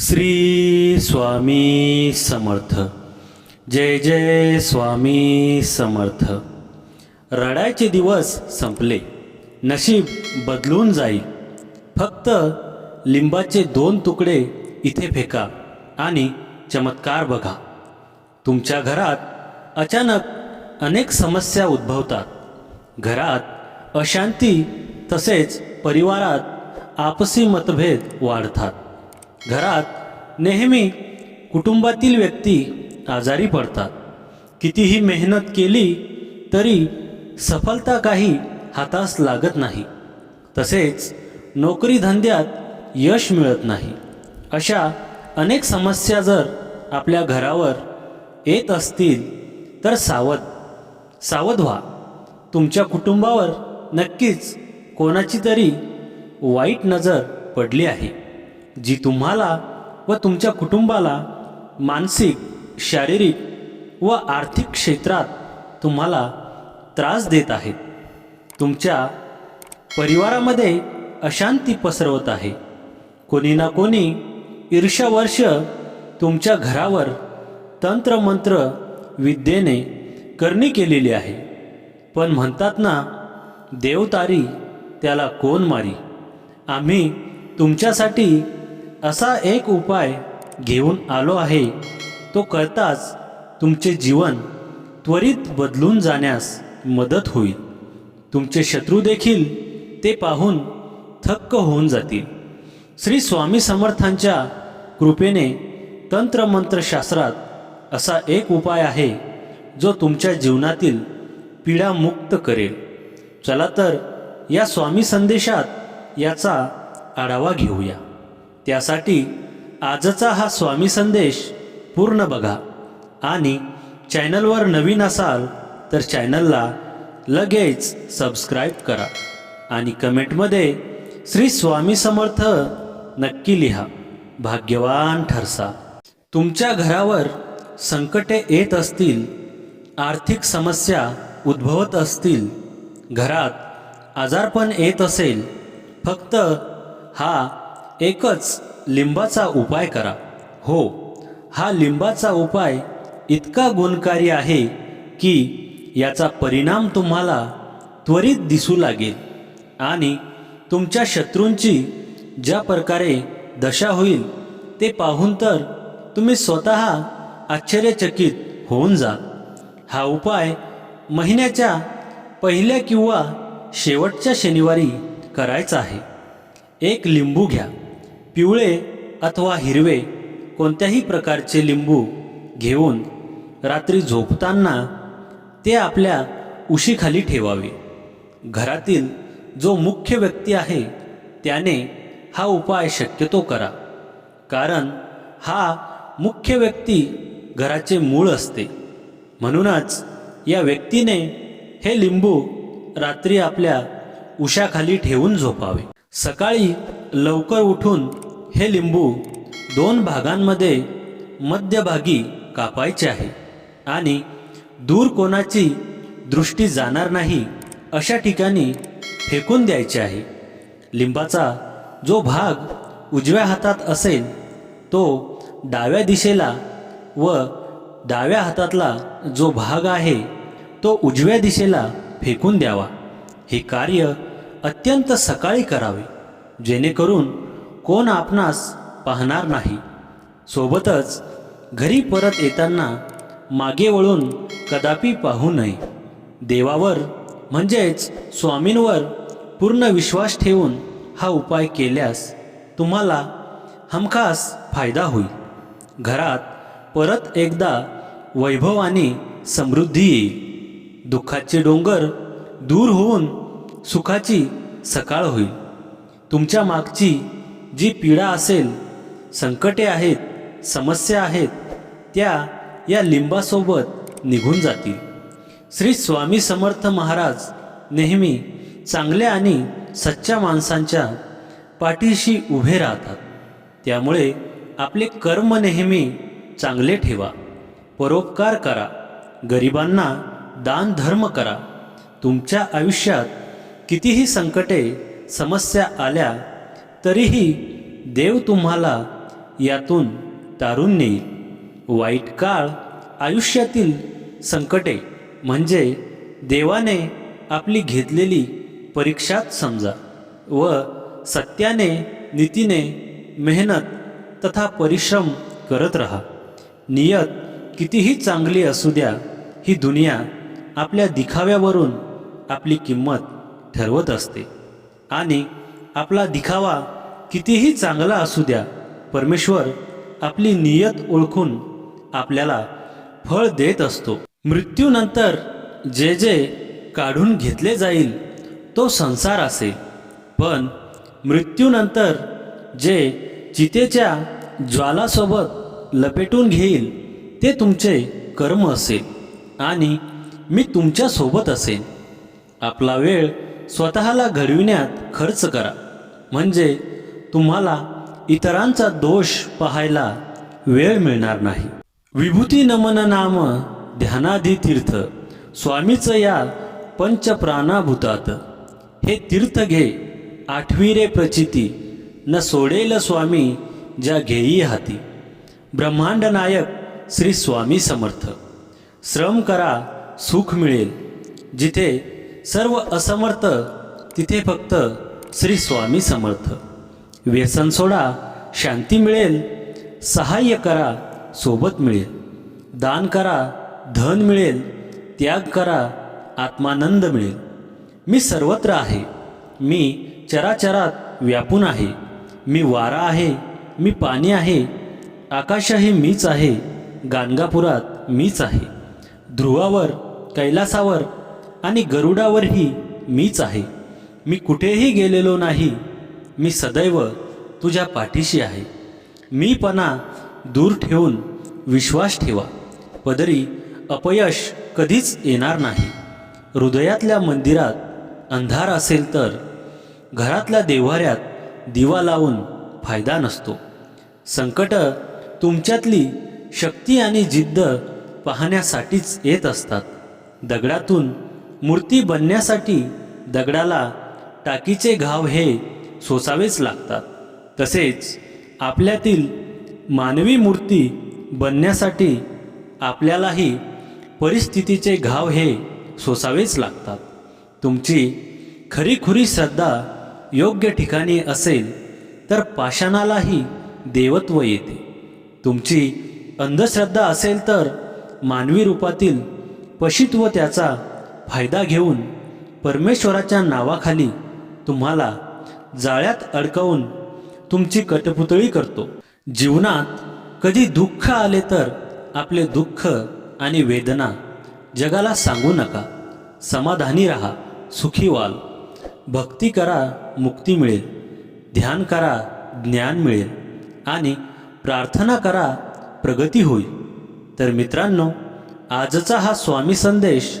श्री स्वामी समर्थ. जय जय स्वामी समर्थ. रडायचे दिवस संपले. नशीब बदलून जाईल फक्त लिंबाचे दोन तुकडे इथे फेका आणि चमत्कार बघा. तुमच्या घरात अचानक अनेक समस्या उद्भवतात. घरात अशांती तसेच परिवारात आपसी मतभेद वाढतात. घरात नेहमी कुटुंबातील व्यक्ती आजारी पडतात. कितीही मेहनत केली तरी सफलता काही हातास लागत नाही. तसेच नोकरी धंद्यात यश मिळत नाही. अशा अनेक समस्या जर आपल्या घरावर येत असतील तर सावध सावध व्हा. तुमच्या कुटुंबावर नक्कीच कोणाची तरी वाईट नजर पडली आहे. जी तुम्हाला व तुमच्या कुटुंबाला मानसिक शारीरिक व आर्थिक क्षेत्रात तुम्हाला त्रास देत आहेत तुमच्या परिवारामध्ये अशांती पसरवत आहे. कोणी ना कोणी ईर्षावर्ष तुमच्या घरावर तंत्रमंत्र विद्येने करणी केलेली आहे. पण म्हणतात ना देवतारी त्याला कोण मारी? आम्ही तुमच्यासाठी असा एक उपाय घेऊन आलो आहे. तो करताच तुमचे जीवन त्वरित बदलून जाण्यास मदत होईल. तुमचे शत्रू देखील ते पाहून थक्क होऊन जातील. श्री स्वामी समर्थांच्या कृपेने तंत्रमंत्रशास्त्रात असा एक उपाय आहे जो तुमच्या जीवनातील पीडा मुक्त करेल. चला तर या स्वामी संदेशात याचा आढावा घेऊया. त्यासाठी आजचा हा स्वामी संदेश पूर्ण बघा. आणि चॅनलवर नवीन असाल तर चॅनलला लगेच सबस्क्राईब करा. आणि कमेंटमध्ये श्री स्वामी समर्थ नक्की लिहा. भाग्यवान ठरसा. तुमच्या घरावर संकटे येत असतील आर्थिक समस्या उद्भवत असतील घरात आजारपण येत असेल फक्त हा एकच लिंबाचा उपाय करा. हो हा लिंबाचा उपाय इतका गुणकारी आहे की याचा परिणाम तुम्हाला त्वरित दिसू लागेल आणि तुमच्या शत्रूंची ज्या प्रकारे दशा होईल ते पाहून तर तुम्ही स्वतः आश्चर्यचकित होऊन जाल. हा उपाय महिन्याच्या पहिल्या किंवा शेवटच्या शनिवारी करायचा आहे. एक लिंबू घ्या. पिवळे अथवा हिरवे कोणत्याही प्रकारचे लिंबू घेऊन रात्री झोपताना ते आपल्या उशीखाली ठेवावे. घरातील जो मुख्य व्यक्ती आहे त्याने हा उपाय शक्यतो करा कारण हा मुख्य व्यक्ती घराचे मूळ असते. म्हणूनच या व्यक्तीने हे लिंबू रात्री आपल्या उशाखाली ठेवून झोपावे. सकाळी लवकर उठून हे लिंबू दोन भागांमध्ये मध्यभागी कापायचे आहे आणि दूर कोणाची दृष्टी जाणार नाही अशा ठिकाणी फेकून द्यायचे आहे. लिंबाचा जो भाग उजव्या हातात असेल तो डाव्या दिशेला व डाव्या हातातला जो भाग आहे तो उजव्या दिशेला फेकून द्यावा. हे कार्य अत्यंत सकाळी करावे जेणेकरून कोण आपणास पाहणार नाही? सोबतच घरी परत येताना मागे वळून कदापि पाहू नये. देवावर म्हणजेच स्वामींवर पूर्ण विश्वास ठेवून हा उपाय केल्यास तुम्हाला हमखास फायदा होईल. घरात परत एकदा वैभव आणि समृद्धी येईल. दुःखाचे डोंगर दूर होऊन सुखाची सकाळ होईल. तुमच्या मागची जी पीडा असेल संकटे आहेत समस्या आहेत त्या या लिंबासोबत निघून जातील. श्री स्वामी समर्थ महाराज नेहमी चांगल्या आणि सच्च्या माणसांच्या पाठीशी उभे राहतात. त्यामुळे आपले कर्म नेहमी चांगले ठेवा परोपकार करा गरिबांना दान धर्म करा. तुमच्या आयुष्यात कितीही संकटे समस्या आल्या तरीही देव तुम्हाला यातून तारून नेईल वाईट काळ आयुष्यातील संकटे म्हणजे देवाने आपली घेतलेली परीक्षाच समजा व सत्याने नीतीने मेहनत तथा परिश्रम करत रहा. नियत कितीही चांगली असू द्या ही दुनिया आपल्या दिखाव्यावरून आपली किंमत ठरवत असते. आणि आपला दिखावा कितीही चांगला असू द्या परमेश्वर आपली नियत ओळखून आपल्याला फळ देत असतो. मृत्यूनंतर जे जे काढून घेतले जाईल तो संसार असेल पण मृत्यूनंतर जे चितेच्या ज्वालासोबत लपेटून घेईल ते तुमचे कर्म असेल आणि मी तुमच्यासोबत असेन आपला वेळ स्वतःला घडविण्यात खर्च करा. म्हणजे तुम्हाला इतरांचा दोष पाहायला वेळ मिळणार नाही. विभूती नमन नाम ध्यानाधी तीर्थ स्वामीचं या पंचप्राणाभूतात. हे तीर्थ घे आठवी रे प्रचिती. न सोडेल स्वामी ज्या घेई हाती. ब्रह्मांड नायक श्री स्वामी समर्थ. श्रम करा सुख मिळेल. जिथे सर्व असमर्थ तिथे फक्त श्री स्वामी समर्थ. व्यसन सोडा शांती मिळेल सहाय्य करा सोबत मिळेल. दान करा धन मिळेल त्याग करा आत्मानंद मिळेल. मी सर्वत्र आहे. मी चराचरात व्यापून आहे. मी वारा आहे. मी पाणी आहे. आकाशही मीच आहे. गाणगापुरात मीच आहे. ध्रुवावर कैलासावर आणि गरुडावरही मीच आहे. मी कुठेही गेलेलो नाही. मी सदैव तुझ्या पाठीशी आहे. मीपणा दूर ठेवून विश्वास ठेवा. पदरी अपयश कधीच येणार नाही. हृदयातल्या मंदिरात अंधार असेल तर घरातल्या देव्हाऱ्यात दिवा लावून फायदा नसतो. संकट तुमच्यातली शक्ती आणि जिद्द पाहण्यासाठीच येत असतात. दगडातून मूर्ती बनण्यासाठी दगडाला टाकीचे घाव हे सोसावेच लागतात. तसेच आपल्यातील मानवी मूर्ती बनण्यासाठी आपल्यालाही परिस्थितीचे घाव हे सोसावेच लागतात. तुमची खरीखुरी श्रद्धा योग्य ठिकाणी असेल तर पाषाणालाही देवत्व येते. तुमची अंधश्रद्धा असेल तर मानवी रूपातील पशित्व त्याचा फायदा घेऊन परमेश्वराच्या नावाखाली तुम्हाला जाळ्यात अडकवून तुमची कटपुतळी करतो. जीवनात कधी दुःख आले तर आपले दुःख आणि वेदना जगाला सांगू नका. समाधानी राहा सुखी व्हाल. भक्ती करा मुक्ती मिळेल. ध्यान करा ज्ञान मिळेल. आणि प्रार्थना करा प्रगती होईल. तर मित्रांनो आजचा हा स्वामी संदेश